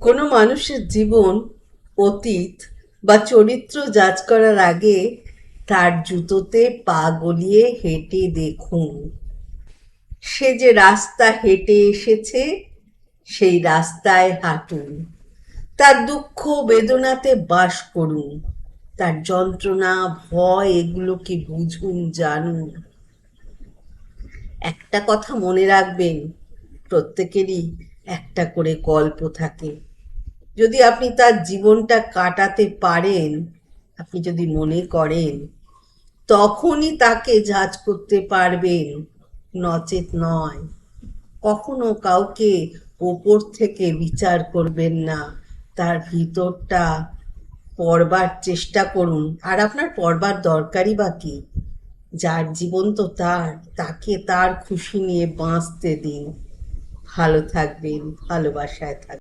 কোনো মানুষের জীবন, অতীত বা চরিত্র যাচ করার আগে তার জুতোতে পা গলিয়ে হেঁটে দেখুন। সে যে রাস্তা হেঁটে এসেছে, সেই রাস্তায় হাঁটুন। তার দুঃখ বেদনাতে বাস করুন। তার যন্ত্রণা, ভয় এগুলোকে বুঝুন, জানুন। একটা কথা মনে রাখবেন, প্রত্যেকেরই একটা করে গল্প থাকে। যদি আপনি তার জীবনটা কাটাতে পারেন, আপনি যদি মনে করেন, তখনই তাকে জাজ করতে পারবেন। নচেত নয়। কখনো কাউকে ওপর থেকে বিচার করবেন না। তার ভিতরটা পড়বার চেষ্টা করুন। আর আপনার পড়বার দরকারই বা কি? যার জীবন তো তার, তাকে তার খুশি নিয়ে বাঁচতে দিন। ভালো থাকবেন, ভালোবাসায় থাকবেন।